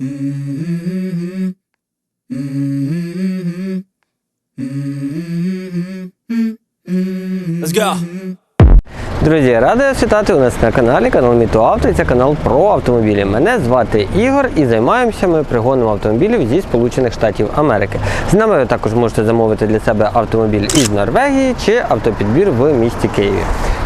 Let's go. Друзі, радий вас вітати у нас на каналі канал Мітоавто. і Це канал про автомобілі. Мене звати Ігор і займаємося ми пригоном автомобілів зі Сполучених Штатів Америки. З нами ви також можете замовити для себе автомобіль із Норвегії чи автопідбір в місті Києві.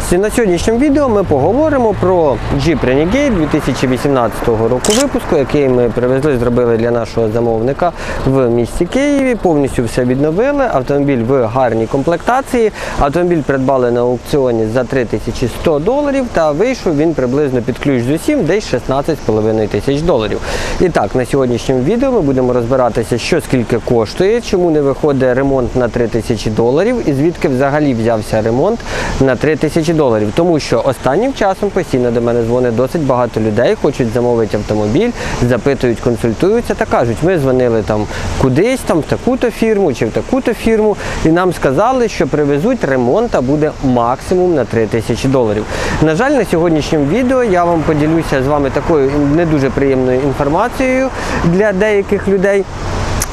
Сі- На сьогоднішньому відео ми поговоримо про Jeep Renegade 2018 року випуску, який ми привезли, зробили для нашого замовника в місті Києві. Повністю все відновили. Автомобіль в гарній комплектації. Автомобіль придбали на аукціоні за 3100 доларів та вийшов він приблизно під ключ з усім, десь 16,5 тисяч доларів. І так, на сьогоднішньому відео ми будемо розбиратися, що скільки коштує, чому не виходить ремонт на 3000 доларів і звідки взагалі взявся ремонт на 3000 доларів. Тому що останнім часом постійно до мене дзвонить досить багато людей, хочуть замовити автомобіль, запитують, консультуються та кажуть, ми дзвонили там кудись, там в таку-то фірму чи в таку-то фірму, і нам сказали, що привезуть ремонт, а буде максимум на 3000 доларів. На жаль, на сьогоднішньому відео я вам поділюся з вами такою не дуже приємною інформацією для деяких людей.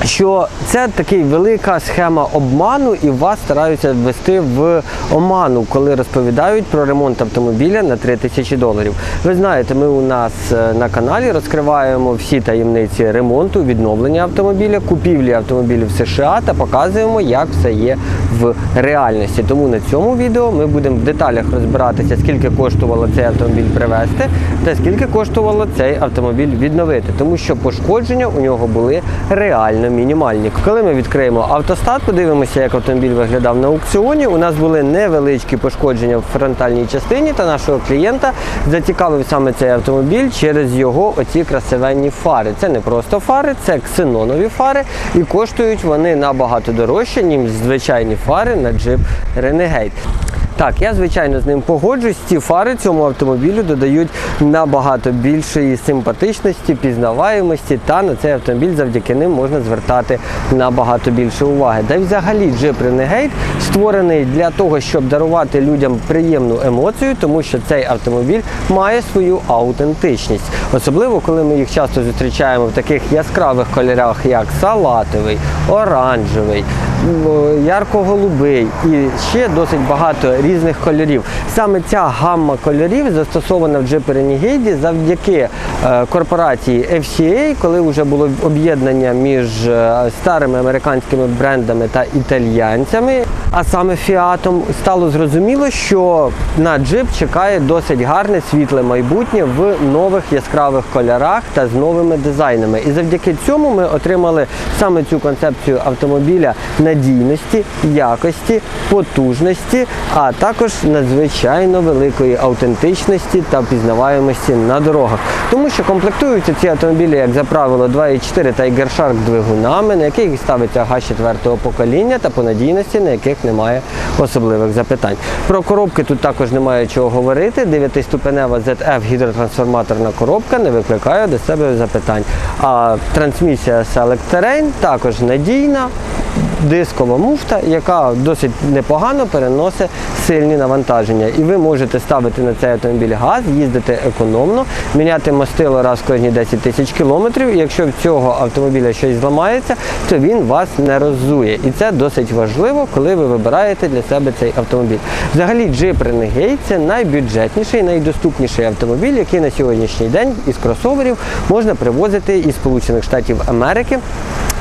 Що це така велика схема обману і вас стараються ввести в оману, коли розповідають про ремонт автомобіля на 3000 доларів. Ви знаєте, ми у нас е, на каналі розкриваємо всі таємниці ремонту, відновлення автомобіля, купівлі автомобілів США та показуємо, як все є в реальності. Тому на цьому відео ми будемо в деталях розбиратися, скільки коштувало цей автомобіль привезти та скільки коштувало цей автомобіль відновити, тому що пошкодження у нього були реально мінімальні. Коли ми відкриємо автостат, подивимося, як автомобіль виглядав на аукціоні. У нас були невеличкі пошкодження в фронтальній частині, та нашого клієнта зацікавив саме цей автомобіль через його оці красивенні фари. Це не просто фари, це ксенонові фари, і коштують вони набагато дорожче, ніж звичайні фари на Jeep Renegade. Так, я звичайно з ним погоджуюсь. Ці фари цьому автомобілю додають набагато більшої симпатичності, пізнаваємості, та на цей автомобіль завдяки ним можна звертати набагато більше уваги. Да й взагалі Jeep Renegade створений для того, щоб дарувати людям приємну емоцію, тому що цей автомобіль має свою аутентичність. Особливо, коли ми їх часто зустрічаємо в таких яскравих кольорах, як салатовий, оранжевий, ярко-голубий і ще досить багато різних кольорів. Саме ця гамма кольорів застосована в Jeep Renegade завдяки е, корпорації FCA, коли вже було об'єднання між е, старими американськими брендами та італійцями, а саме Фіатом, стало зрозуміло, що на Jeep чекає досить гарне світле майбутнє в нових яскравих кольорах та з новими дизайнами. І завдяки цьому ми отримали саме цю концепцію автомобіля надійності, якості, потужності, а також надзвичайно великої аутентичності та пізнаваємості на дорогах. Тому що комплектуються ці автомобілі, як за правило, 2.4 Tiger Shark двигунами, на яких ставиться газ 4 покоління та по надійності, на яких немає особливих запитань. Про коробки тут також немає чого говорити. 9-ступенева ZF гідротрансформаторна коробка не викликає до себе запитань. А трансмісія Select Terrain також надійна. Дискова муфта, яка досить непогано переносить сильні навантаження. І ви можете ставити на цей автомобіль газ, їздити економно, міняти мастило раз кожні 10 тисяч кілометрів. Якщо в цього автомобіля щось зламається, то він вас не роззує. І це досить важливо, коли ви вибираєте для себе цей автомобіль. Взагалі, Jeep Renegade – це найбюджетніший, найдоступніший автомобіль, який на сьогоднішній день із кросоверів можна привозити із Штатів Америки.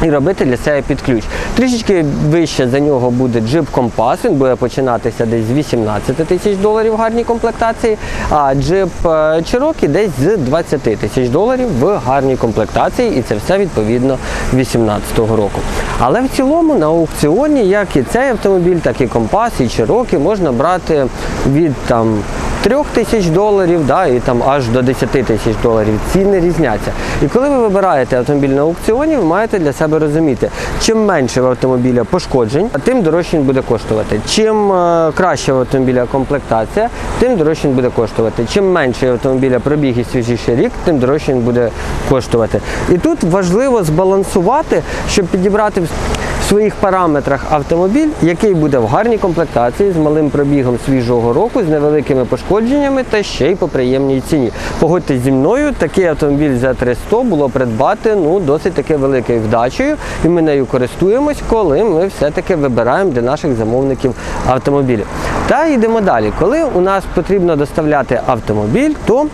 І робити для себе під ключ. Трішечки вище за нього буде Jeep Compass, він буде починатися десь з 18 тисяч доларів в гарній комплектації, а Jeep е, Cherokee десь з 20 тисяч доларів в гарній комплектації, і це все відповідно 2018 року. Але в цілому на аукціоні, як і цей автомобіль, так і Compass, і Cherokee можна брати від там 3 тисяч доларів, да, і там аж до 10 тисяч доларів. Ціни різняться. І коли ви вибираєте автомобіль на аукціоні, ви маєте для себе розуміти, чим менше в автомобіля пошкоджень, тим дорожче він буде коштувати. Чим е, краще в автомобіля комплектація, тим дорожче він буде коштувати. Чим менше автомобіля пробіг і свіжіший рік, тим дорожче він буде коштувати. І тут важливо збалансувати, щоб підібрати в своїх параметрах автомобіль, який буде в гарній комплектації з малим пробігом свіжого року, з невеликими пошкодженнями та ще й по приємній ціні. Погодьтесь зі мною, такий автомобіль за 300 було придбати ну досить таки великою вдачею, і ми нею користуємось, коли ми все-таки вибираємо для наших замовників автомобілі. Та йдемо далі. Коли у нас потрібно доставляти автомобіль, то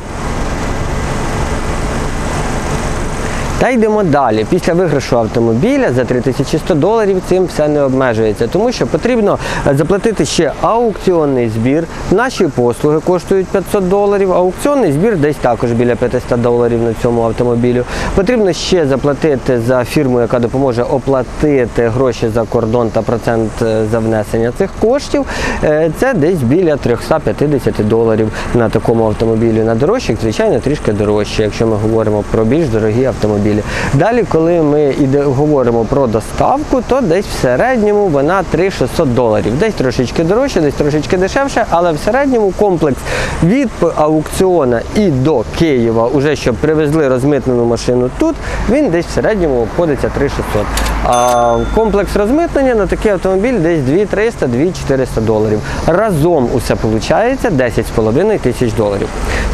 Та йдемо далі. Після виграшу автомобіля за 3100 доларів цим все не обмежується, тому що потрібно е, заплатити ще аукціонний збір. Наші послуги коштують 500 доларів. Аукціонний збір десь також біля 500 доларів на цьому автомобілю. Потрібно ще заплатити за фірму, яка допоможе оплатити гроші за кордон та процент е, за внесення цих коштів. Е, Це десь біля 350 доларів на такому автомобілі. На дорожчих, звичайно, трішки дорожче, якщо ми говоримо про більш дорогі автомобілі. Далі, коли ми говоримо про доставку, то десь в середньому вона 3600 доларів. Десь трошечки дорожче, десь трошечки дешевше, але в середньому комплекс від аукціона і до Києва, уже щоб привезли розмитнену машину тут, він десь в середньому обходиться 3600. А комплекс розмитнення на такий автомобіль десь 2300-2400 доларів. Разом усе виходить 10,5 тисяч доларів.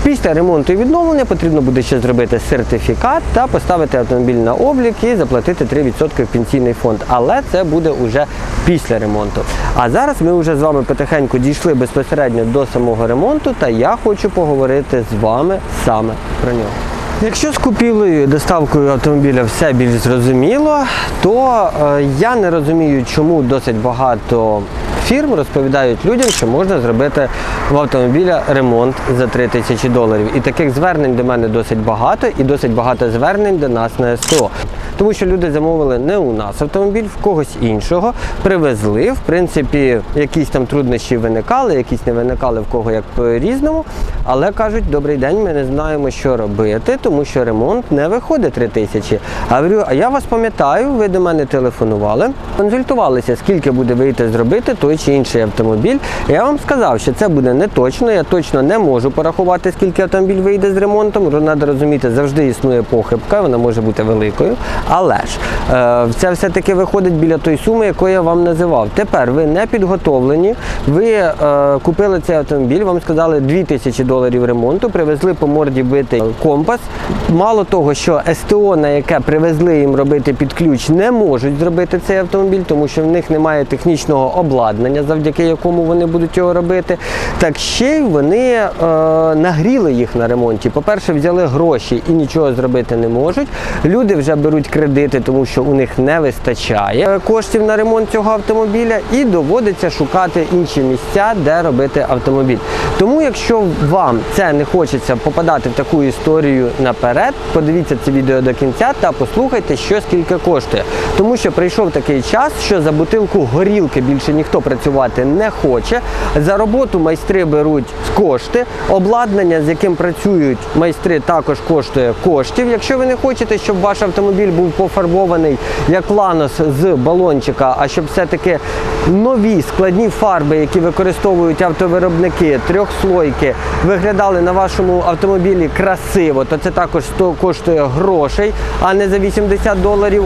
Після ремонту і відновлення потрібно буде ще зробити сертифікат та поставити автомобіль на облік і заплатити 3% в пенсійний фонд. Але це буде вже після ремонту. А зараз ми вже з вами потихеньку дійшли безпосередньо до самого ремонту, та я хочу поговорити з вами саме про нього. Якщо з купівлею і доставкою автомобіля все більш зрозуміло, то е, я не розумію, чому досить багато фірм розповідають людям, що можна зробити в автомобіля ремонт за 3 тисячі доларів. І таких звернень до мене досить багато, і досить багато звернень до нас на СТО. Тому що люди замовили не у нас автомобіль, в когось іншого, привезли. В принципі, якісь там труднощі виникали, якісь не виникали в кого як по-різному. Але кажуть, добрий день, ми не знаємо, що робити, тому що ремонт не виходить 3 тисячі. А говорю, а я вас пам'ятаю, ви до мене телефонували, консультувалися, скільки буде вийти зробити той чи інший автомобіль. Я вам сказав, що це буде не точно. Я точно не можу порахувати, скільки автомобіль вийде з ремонтом. Треба розуміти, завжди існує похибка, вона може бути великою. Але ж е, це все-таки виходить біля тої суми, яку я вам називав. Тепер ви не підготовлені, ви е, купили цей автомобіль, вам сказали 2000 доларів ремонту, привезли по морді битий компас. Мало того, що СТО, на яке привезли їм робити під ключ, не можуть зробити цей автомобіль, тому що в них немає технічного обладнання, завдяки якому вони будуть його робити. Так ще й вони е, нагріли їх на ремонті. По-перше, взяли гроші і нічого зробити не можуть. Люди вже беруть кредити, тому що у них не вистачає е, коштів на ремонт цього автомобіля, і доводиться шукати інші місця, де робити автомобіль. Тому, якщо вам це не хочеться попадати в таку історію наперед, подивіться це відео до кінця та послухайте, що скільки коштує. Тому що прийшов такий час, що за бутилку горілки більше ніхто працювати не хоче. За роботу майстри беруть кошти, обладнання, з яким працюють майстри, також коштує коштів. Якщо ви не хочете, щоб ваш автомобіль був пофарбований як ланос з балончика, а щоб все-таки нові складні фарби, які використовують автовиробники, трьохслойки, виглядали на вашому автомобілі красиво, то це також коштує грошей, а не за 80 доларів.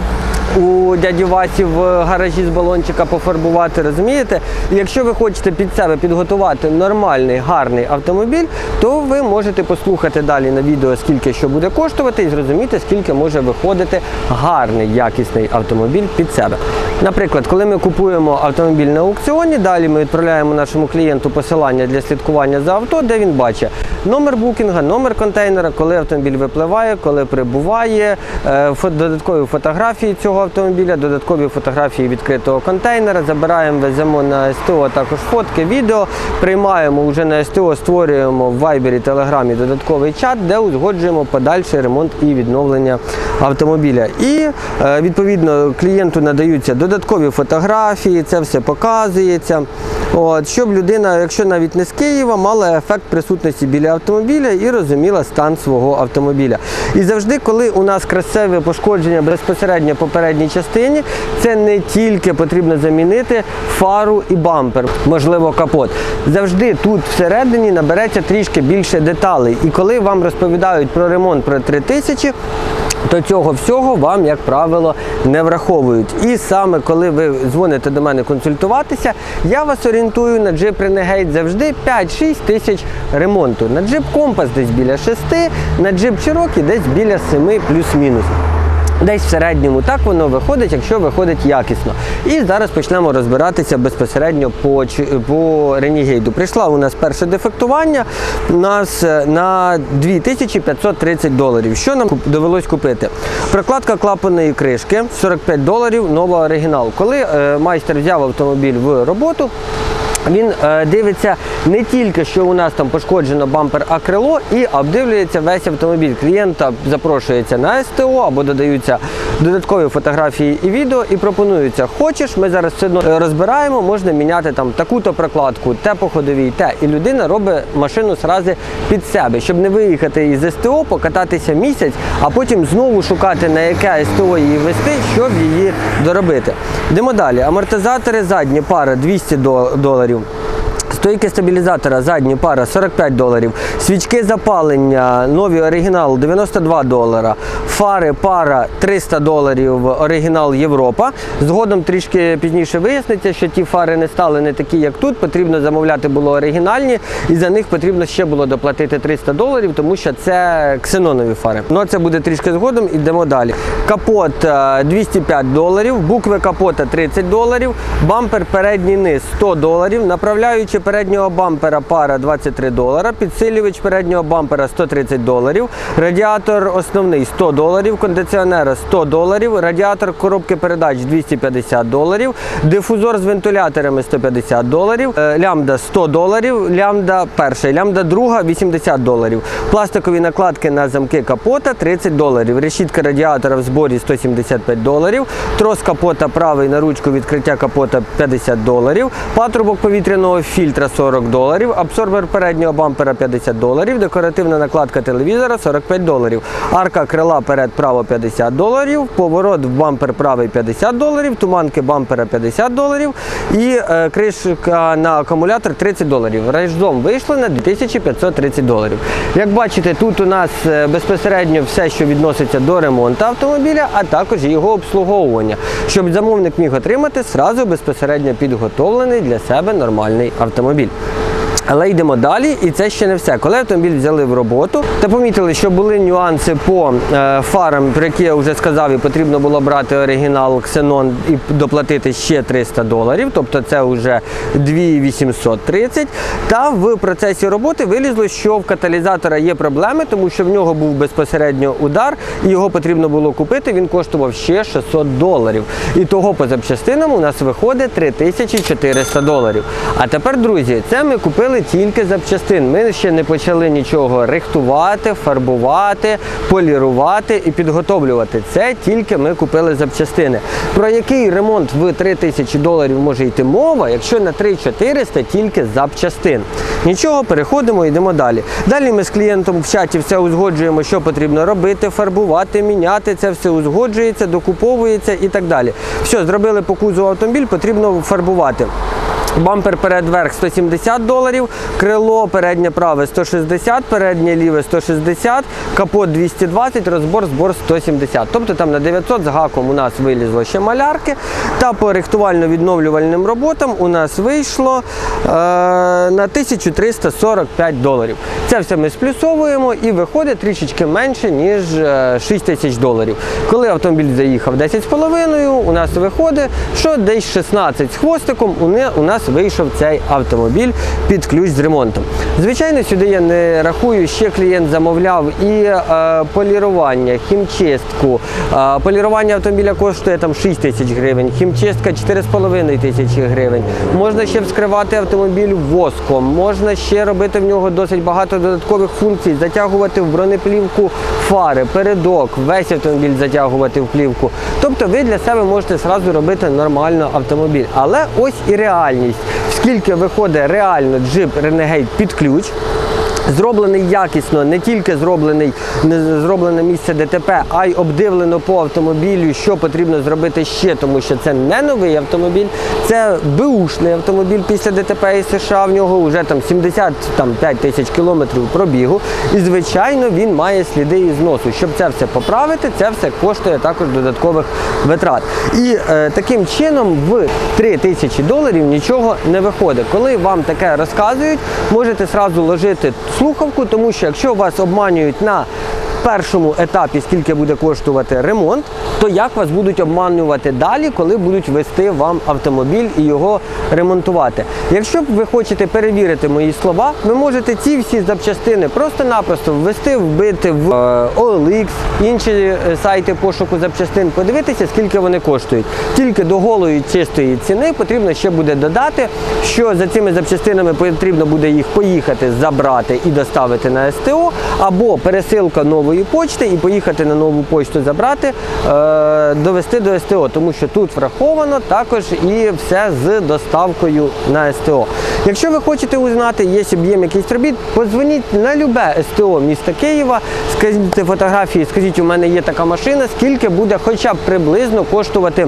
У дяді Васі в гаражі з балончика пофарбувати, розумієте? Якщо ви хочете під себе підготувати нормальний, гарний автомобіль, то ви можете послухати далі на відео, скільки що буде коштувати, і зрозуміти, скільки може виходити гарний, якісний автомобіль під себе. Наприклад, коли ми купуємо автомобіль на аукціоні, далі ми відправляємо нашому клієнту посилання для слідкування за авто, де він бачить номер букінга, номер контейнера, коли автомобіль випливає, коли прибуває, е, додаткові фотографії цього автомобіля, додаткові фотографії відкритого контейнера. Забираємо, веземо на СТО, також фотки, відео. Приймаємо вже на СТО, створюємо в Viber, Телеграмі додатковий чат, де узгоджуємо подальший ремонт і відновлення автомобіля. І е, відповідно клієнту надаються додаткові фотографії, це все показується. От, щоб людина, якщо навіть не з Києва, мала ефект присутності біля автомобіля і розуміла стан свого автомобіля. І завжди, коли у нас красиве пошкодження безпосередньо попередньо передній частині, це не тільки потрібно замінити фару і бампер, можливо, капот. Завжди тут всередині набереться трішки більше деталей. І коли вам розповідають про ремонт про 3000, то цього всього вам, як правило, не враховують. І саме коли ви дзвоните до мене консультуватися, я вас орієнтую на Jeep Renegade завжди 5-6 тисяч ремонту. На Jeep Compass десь біля 6, на Jeep Cherokee десь біля 7 плюс-мінус. Десь в середньому так воно виходить, якщо виходить якісно. І зараз почнемо розбиратися безпосередньо по, по Renegade. Прийшла у нас перше дефектування у нас е, на 2530 доларів. Що нам довелось купити? Прокладка клапаної кришки 45 доларів, нова оригінал. Коли е, майстер взяв автомобіль в роботу, він е, дивиться не тільки, що у нас там пошкоджено бампер, а крило, і обдивлюється весь автомобіль. Клієнта запрошується на СТО або додаються додаткові фотографії і відео, і пропонується, хочеш, ми зараз все одно розбираємо, можна міняти там таку-то прокладку, те по ходовій, те. І людина робить машину срази під себе, щоб не виїхати із СТО, покататися місяць, а потім знову шукати на яке СТО її вести, щоб її доробити. Йдемо далі. Амортизатори задні пара 200 до- доларів. Стойки стабілізатора, задні пара 45 доларів. Свічки запалення, нові оригінал 92 долара. Фари пара 300 доларів, оригінал Європа. Згодом трішки пізніше виясниться, що ті фари не стали не такі, як тут. Потрібно замовляти було оригінальні, і за них потрібно ще було доплатити 300 доларів, тому що це ксенонові фари. Ну це буде трішки згодом, ідемо далі. Капот е, 205 доларів, букви капота 30 доларів, бампер передній низ 100 доларів, направляючи переднього бампера пара 23 долара, підсилювач переднього бампера 130 доларів, радіатор основний 100 доларів, кондиціонера 100 доларів, радіатор коробки передач 250 доларів, дифузор з вентиляторами 150 доларів, е, лямбда 100 доларів, лямбда перша, лямбда друга 80 доларів, пластикові накладки на замки капота 30 доларів, решітка радіатора в зборі 175 доларів, трос капота правий на ручку відкриття капота 50 доларів, патрубок повітряного фільтра 40 доларів, абсорбер переднього бампера 50 доларів, декоративна накладка телевізора 45 доларів, арка крила перед право 50 доларів, поворот в бампер правий 50 доларів, туманки бампера 50 доларів і е, кришка на акумулятор 30 доларів. Реждом вийшло на 2530 доларів. Як бачите, тут у нас е, безпосередньо все, що відноситься до ремонту автомобіля, а також його обслуговування, щоб замовник міг отримати сразу безпосередньо підготовлений для себе нормальний автомобіль. otomobil. Але йдемо далі, і це ще не все. Коли автомобіль взяли в роботу, та помітили, що були нюанси по е, фарам, про які я вже сказав, і потрібно було брати оригінал Xenon і доплатити ще 300 доларів, тобто це вже 2830. Та в процесі роботи вилізло, що в каталізатора є проблеми, тому що в нього був безпосередньо удар, і його потрібно було купити. Він коштував ще 600 доларів. І того по запчастинам у нас виходить 3400 доларів. А тепер, друзі, це ми купили тільки запчастин. Ми ще не почали нічого рихтувати, фарбувати, полірувати і підготовлювати. Це тільки ми купили запчастини. Про який ремонт в 3000 доларів може йти мова, якщо на 3400 тільки запчастин. Нічого, переходимо, йдемо далі. Далі ми з клієнтом в чаті все узгоджуємо, що потрібно робити, фарбувати, міняти. Це все узгоджується, докуповується і так далі. Все, зробили по кузову автомобіль, потрібно фарбувати. Бампер перед-верх 170 доларів, крило переднє праве 160, переднє ліве 160, капот 220, розбор, збор 170. Тобто там на 900 з гаком у нас вилізло ще малярки. Та по рихтувально-відновлювальним роботам у нас вийшло е, на 1345 доларів. Це все ми сплюсовуємо і виходить трішечки менше, ніж е, 6 тисяч доларів. Коли автомобіль заїхав 10,5, у нас виходить, що десь 16 з хвостиком у у нас вийшов цей автомобіль під ключ з ремонтом. Звичайно, сюди я не рахую, ще клієнт замовляв і е, полірування, хімчистку. Е, полірування автомобіля коштує там 6 тисяч гривень, хімчистка 4,5 тисячі гривень. Можна ще вскривати автомобіль воском, можна ще робити в нього досить багато додаткових функцій, затягувати в бронеплівку фари, передок, весь автомобіль затягувати в плівку. Тобто ви для себе можете зразу робити нормально автомобіль. Але ось і реальність. Скільки виходить реально джип Renegade під ключ. Зроблений якісно, не тільки зроблений, не зроблене місце ДТП, а й обдивлено по автомобілю, що потрібно зробити ще, тому що це не новий автомобіль, це беушний автомобіль після ДТП із США. В нього вже там 75 тисяч кілометрів пробігу. І звичайно він має сліди і зносу. Щоб це все поправити, це все коштує також додаткових витрат. І е, таким чином в 3 тисячі доларів нічого не виходить. Коли вам таке розказують, можете сразу ложити слухавку, тому що якщо вас обманюють на першому етапі, скільки буде коштувати ремонт, то як вас будуть обманювати далі, коли будуть вести вам автомобіль і його ремонтувати. Якщо б ви хочете перевірити мої слова, ви можете ці всі запчастини просто-напросто ввести, вбити в е, OLX, інші е, сайти пошуку запчастин, подивитися, скільки вони коштують. Тільки до голої чистої ціни потрібно ще буде додати, що за цими запчастинами потрібно буде їх поїхати забрати і доставити на СТО, або пересилка нової почти і поїхати на нову почту забрати, е, довести до СТО, тому що тут враховано також і все з доставкою на СТО. Якщо ви хочете узнати, є об'єм якийсь робіт, подзвоніть на любе СТО міста Києва, скажіть фотографії, скажіть, у мене є така машина, скільки буде хоча б приблизно коштувати.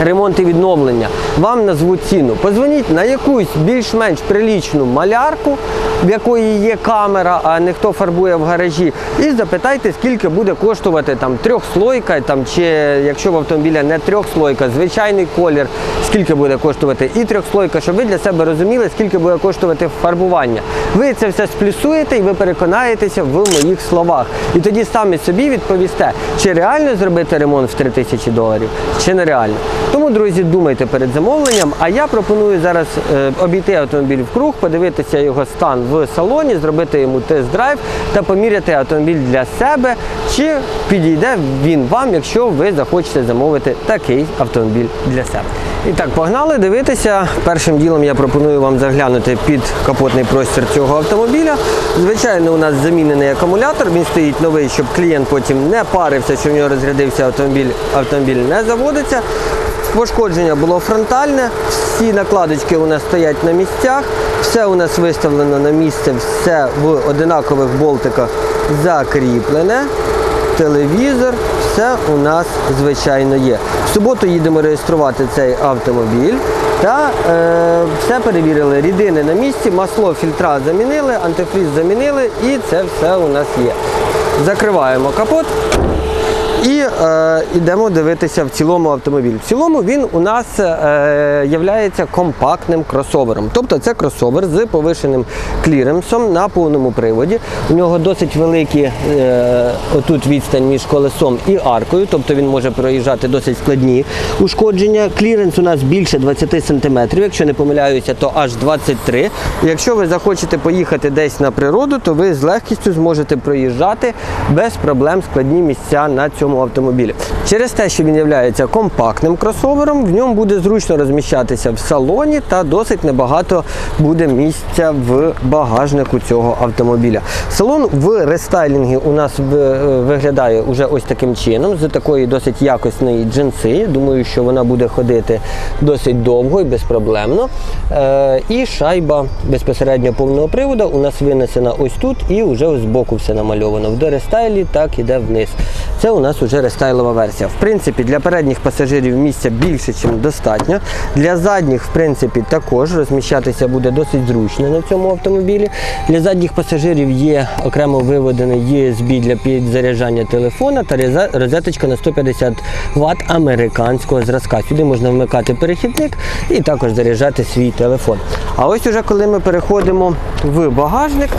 Ремонт і відновлення, вам назвуть ціну. Позвоніть на якусь більш-менш прилічну малярку, в якої є камера, а не хто фарбує в гаражі, і запитайте, скільки буде коштувати там трьохслойка, там, чи якщо в автомобіля не трьохслойка, звичайний колір, скільки буде коштувати і трьохслойка, щоб ви для себе розуміли, скільки буде коштувати фарбування. Ви це все сплюсуєте і ви переконаєтеся в моїх словах. І тоді самі собі відповісте, чи реально зробити ремонт в 3000 доларів, чи нереально. Тому, друзі, думайте перед замовленням. А я пропоную зараз е, обійти автомобіль в круг, подивитися його стан в салоні, зробити йому тест-драйв та поміряти автомобіль для себе, чи підійде він вам, якщо ви захочете замовити такий автомобіль для себе. І так, погнали дивитися. Першим ділом я пропоную вам заглянути під капотний простір цього автомобіля. Звичайно, у нас замінений акумулятор, він стоїть новий, щоб клієнт потім не парився, що в нього розрядився автомобіль, автомобіль не заводиться. Пошкодження було фронтальне, всі накладочки у нас стоять на місцях, все у нас виставлено на місце, все в одинакових болтиках закріплене. Телевізор, все у нас звичайно є. В суботу їдемо реєструвати цей автомобіль та е, все перевірили. Рідини на місці, масло, фільтра замінили, антифріз замінили і це все у нас є. Закриваємо капот. І е, йдемо дивитися в цілому автомобіль. В цілому він у нас е, являється компактним кросовером. Тобто це кросовер з повишеним кліренсом на повному приводі. У нього досить великі е, отут відстань між колесом і аркою, тобто він може проїжджати досить складні ушкодження. Кліренс у нас більше 20 см, якщо не помиляюся, то аж 23 Якщо ви захочете поїхати десь на природу, то ви з легкістю зможете проїжджати без проблем складні місця на цьому автомобілі. Через те, що він є компактним кросовером, в ньому буде зручно розміщатися в салоні та досить небагато буде місця в багажнику цього автомобіля. Салон в рестайлінгі у нас виглядає уже ось таким чином, з такої досить якісної джинси. Думаю, що вона буде ходити досить довго і безпроблемно. Е, і шайба безпосередньо повного приводу у нас винесена ось тут і вже з боку все намальовано. В дорестайлі так іде вниз. Це у нас вже рестайлова версія. В принципі, для передніх пасажирів місця більше, ніж достатньо. Для задніх, в принципі, також розміщатися буде досить зручно на цьому автомобілі. Для задніх пасажирів є окремо виведений USB для підзаряджання телефона та розеточка на 150 Вт американського зразка. Сюди можна вмикати перехідник і також заряджати свій телефон. А ось уже коли ми переходимо в багажник,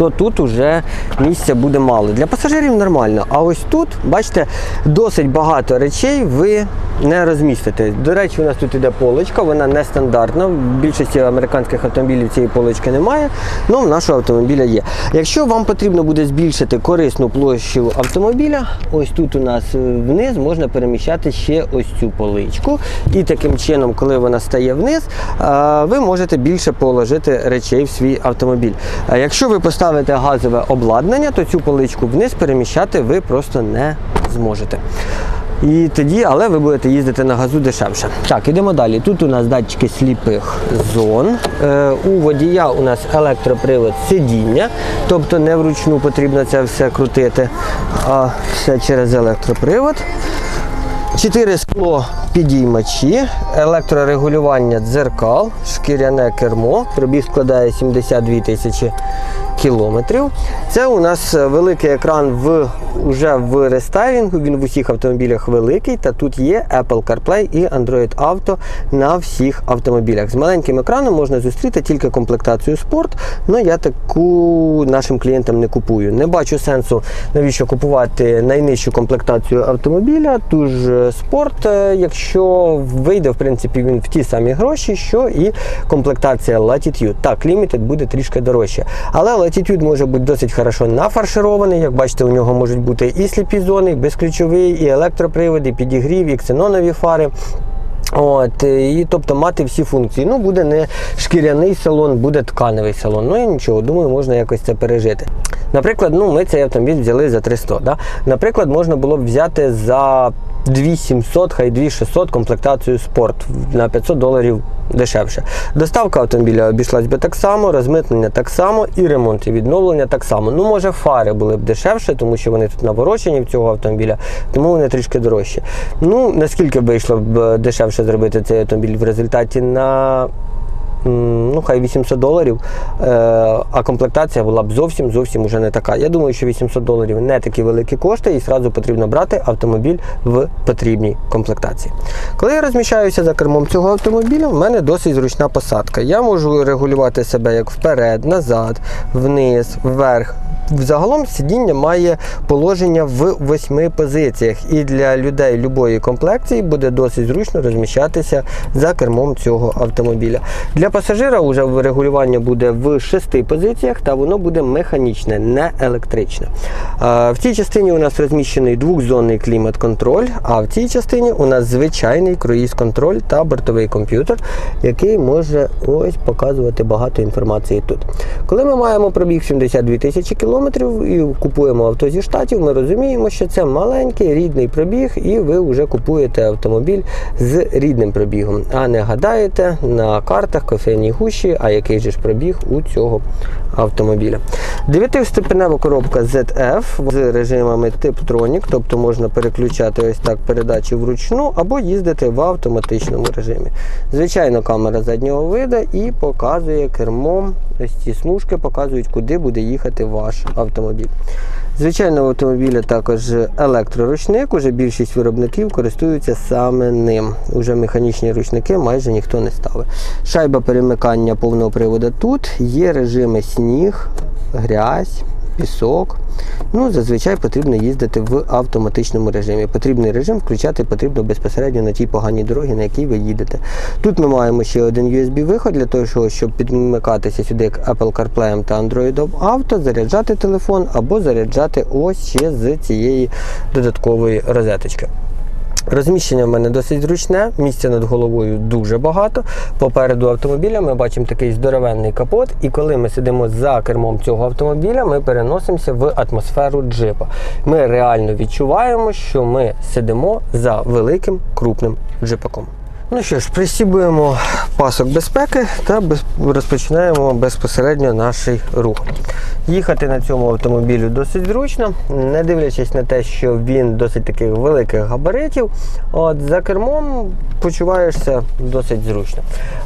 то тут уже місця буде мало. Для пасажирів нормально. А ось тут, бачите, досить багато речей ви не розмістите. До речі, у нас тут іде полочка, вона нестандартна. В більшості американських автомобілів цієї полочки немає, але в нашого автомобіля є. Якщо вам потрібно буде збільшити корисну площу автомобіля, ось тут у нас е, вниз можна переміщати ще ось цю поличку. І таким чином, коли вона стає вниз, е, ви можете більше положити речей в свій автомобіль. Якщо ви поставите газове обладнання, то цю поличку вниз переміщати ви просто не зможете. І тоді, але ви будете їздити на газу дешевше. Так, ідемо далі. Тут у нас датчики сліпих зон. Е, у водія у нас електропривод сидіння, тобто не вручну потрібно це все крутити, а все через електропривод. Чотири скло підіймачі, електрорегулювання дзеркал, шкіряне кермо, пробіг складає 72 тисячі кілометрів. Це у нас великий екран в, уже в рестайлінгу, він в усіх автомобілях великий, та тут є Apple CarPlay і Android Auto на всіх автомобілях. З маленьким екраном можна зустріти тільки комплектацію спорт, але я таку нашим клієнтам не купую. Не бачу сенсу, навіщо купувати найнижчу комплектацію автомобіля, ту ж спорт, е, якщо вийде в принципі він в ті самі гроші, що і комплектація Latitude. Так, Limited буде трішки дорожче. Але Latitude може бути досить хорошо нафарширований. Як бачите, у нього можуть бути і сліпі зони, і безключовий, і електроприводи, і підігрів, і ксенонові фари. От, і тобто мати всі функції. Ну, буде не шкіряний салон, буде тканевий салон. Ну і нічого, думаю, можна якось це пережити. Наприклад, ну, ми цей автомобіль взяли за 300. Да? Наприклад, можна було б взяти за 2700, хай 2600 комплектацію спорт на 500 доларів дешевше. Доставка автомобіля обійшлась би так само, розмитнення так само, і ремонт і відновлення так само. Ну, може, фари були б дешевше, тому що вони тут наворочені в цього автомобіля, тому вони трішки дорожчі. Ну, наскільки б вийшло б дешевше зробити цей автомобіль в результаті на ну, хай 800 доларів, е, а комплектація була б зовсім зовсім уже не така. Я думаю, що 800 доларів не такі великі кошти, і зразу потрібно брати автомобіль в потрібній комплектації. Коли я розміщаюся за кермом цього автомобіля, в мене досить зручна посадка. Я можу регулювати себе як вперед, назад, вниз, вверх. Взагалом сидіння має положення в восьми позиціях, і для людей любої комплекції буде досить зручно розміщатися за кермом цього автомобіля. Для пасажира вже регулювання буде в шести позиціях, та воно буде механічне, не електричне. В цій частині у нас розміщений двохзонний клімат-контроль, а в цій частині у нас звичайний круїз-контроль та бортовий комп'ютер, який може ось показувати багато інформації тут. Коли ми маємо пробіг 72 тисячі кілометрів і купуємо авто зі штатів, ми розуміємо, що це маленький рідний пробіг, і ви вже купуєте автомобіль з рідним пробігом, а не гадаєте на картах кофейній гущі, а який же ж пробіг у цього автомобіля. Дев'ятиступенева коробка ZF з режимами Tiptronic, тобто можна переключати ось так передачі вручну або їздити в автоматичному режимі. Звичайно, камера заднього виду і показує кермом. Ось ці смужки показують, куди буде їхати ваш автомобіль. Звичайно, в автомобілі також електроручник. Уже більшість виробників користуються саме ним. Уже механічні ручники майже ніхто не ставить. Шайба перемикання повного приводу тут. Є режими сніг, грязь, пісок. Ну, зазвичай потрібно їздити в автоматичному режимі. Потрібний режим включати потрібно безпосередньо на тій поганій дорогі, на якій ви їдете. Тут ми маємо ще один USB-виход для того, щоб підмикатися сюди як Apple CarPlay та Android Auto, заряджати телефон або заряджати ось ще з цієї додаткової розеточки. Розміщення в мене досить зручне, місця над головою дуже багато. Попереду автомобіля ми бачимо такий здоровенний капот, і коли ми сидимо за кермом цього автомобіля, ми переносимося в атмосферу джипа. Ми реально відчуваємо, що ми сидимо за великим крупним джипаком. Ну що ж, пристібуємо пасок безпеки та розпочинаємо безпосередньо наш рух. Їхати на цьому автомобілі досить зручно, не дивлячись на те, що він досить таких великих габаритів. От за кермом почуваєшся досить зручно.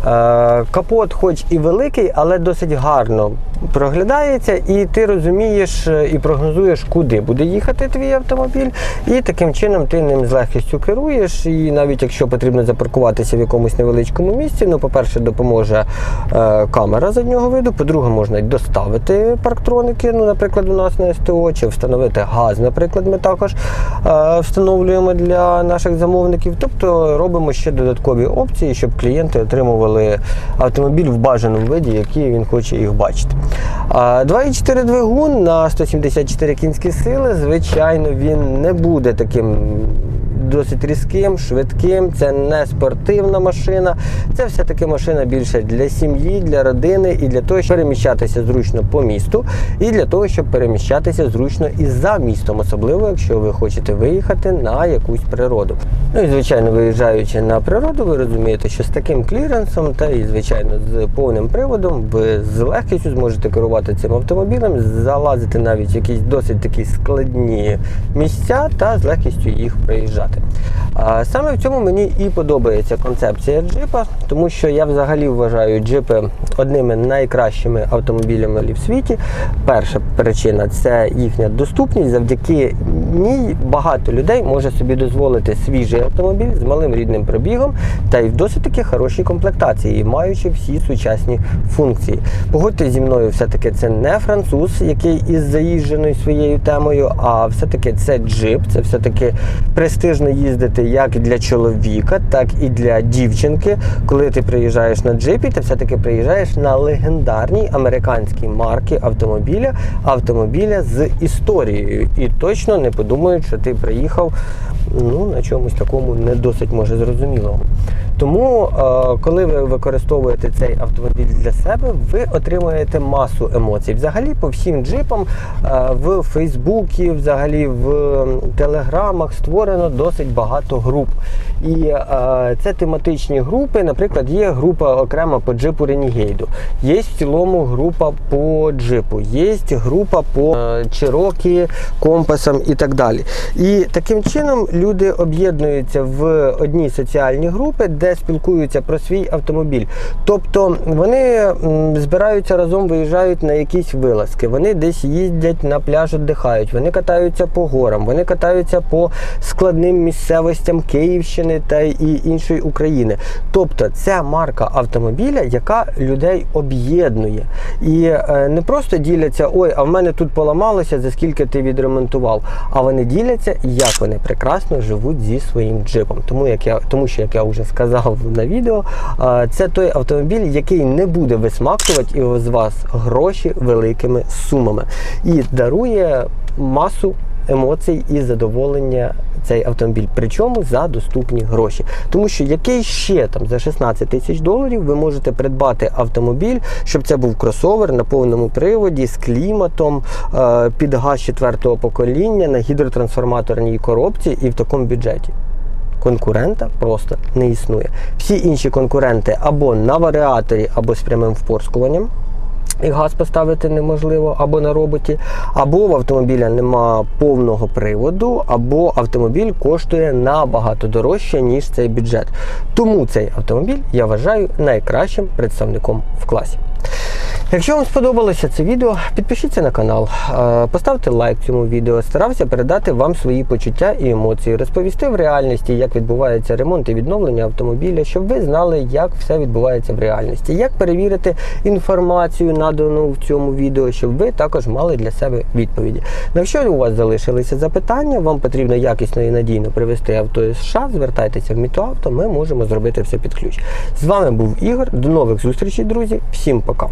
Е, капот, хоч і великий, але досить гарно проглядається, і ти розумієш е, і прогнозуєш, куди буде їхати твій автомобіль. І таким чином ти ним з легкістю керуєш. І навіть якщо потрібно запаркуватися в якомусь невеличкому місці, ну, по-перше, допоможе е, камера заднього виду, по-друге, можна й доставити парктроники, ну, наприклад, у нас на СТО, чи встановити газ, наприклад, ми також е, встановлюємо для наших замовників. Тобто робимо ще додаткові опції, щоб клієнти отримували автомобіль в бажаному виді, який він хоче їх бачити. А 2,4 двигун на 174 кінські сили, звичайно, він не буде таким досить різким, швидким. Це не спортивна машина. Це все-таки машина більше для сім'ї, для родини і для того, щоб переміщатися зручно по місту, і для того, щоб переміщатися зручно і за містом, особливо якщо ви хочете виїхати на якусь природу. Ну і звичайно, виїжджаючи на природу, ви розумієте, що з таким кліренсом та і звичайно з повним приводом ви з легкістю зможете керувати цим автомобілем, залазити навіть якісь досить такі складні місця та з легкістю їх проїжджати. А саме в цьому мені і подобається концепція джипа, тому що я взагалі вважаю джипи одними найкращими автомобілями в світі. Перша причина це їхня доступність. Завдяки ній багато людей може собі дозволити свіжий автомобіль з малим рідним пробігом та й в досить таки хорошій комплектації, маючи всі сучасні функції. Погодьте зі мною, все-таки це не француз, який із заїждженою своєю темою, а все-таки це джип, це все-таки престижно їздити як для чоловіка, так і для дівчинки. Коли ти приїжджаєш на джипі, ти все-таки приїжджаєш на легендарній американській марки автомобіля, автомобіля з історією. І точно не подумають, що ти приїхав ну, на чомусь такому не досить може зрозумілому. Тому, е, коли ви використовуєте цей автомобіль для себе, ви отримуєте масу емоцій. Взагалі, по всім джипам е, в Фейсбуці, взагалі в телеграмах створено досить багато груп. І е, це тематичні групи. Наприклад, є група окрема по джипу Renegade, є в цілому група по джипу, є група по Cherokee, компасам і так далі. І таким чином люди об'єднуються в одні соціальні групи, де спілкуються про свій автомобіль. Тобто вони збираються разом, виїжджають на якісь вилазки, вони десь їздять на пляж, віддихають, вони катаються по горам, вони катаються по складним місцевостям Київщини та і іншої України. Тобто це марка автомобіля, яка людей об'єднує. І е, не просто діляться, ой, а в мене тут поламалося, за скільки ти відремонтував. А вони діляться, як вони прекрасно живуть зі своїм джипом. Тому як я, тому що як я вже сказав на відео, це той автомобіль, який не буде висмактувати з вас гроші великими сумами і дарує масу емоцій і задоволення цей автомобіль, причому за доступні гроші. Тому що який ще там за 16 тисяч доларів ви можете придбати автомобіль, щоб це був кросовер на повному приводі з кліматом, е, під газ четвертого покоління на гідротрансформаторній коробці і в такому бюджеті. Конкурента просто не існує. Всі інші конкуренти або на варіаторі, або з прямим впорскуванням. І газ поставити неможливо або на роботі, або в автомобіля нема повного приводу, або автомобіль коштує набагато дорожче, ніж цей бюджет. Тому цей автомобіль я вважаю найкращим представником в класі. Якщо вам сподобалося це відео, підпишіться на канал, е, поставте лайк цьому відео. Старався передати вам свої почуття і емоції, розповісти в реальності, як відбувається ремонт і відновлення автомобіля, щоб ви знали, як все відбувається в реальності, як перевірити інформацію, надану в цьому відео, щоб ви також мали для себе відповіді. Ну, Якщо у вас залишилися запитання, вам потрібно якісно і надійно привезти авто із США, звертайтеся в Мітоавто, ми можемо зробити все під ключ. З вами був Ігор. До нових зустрічей, друзі. Всім пока.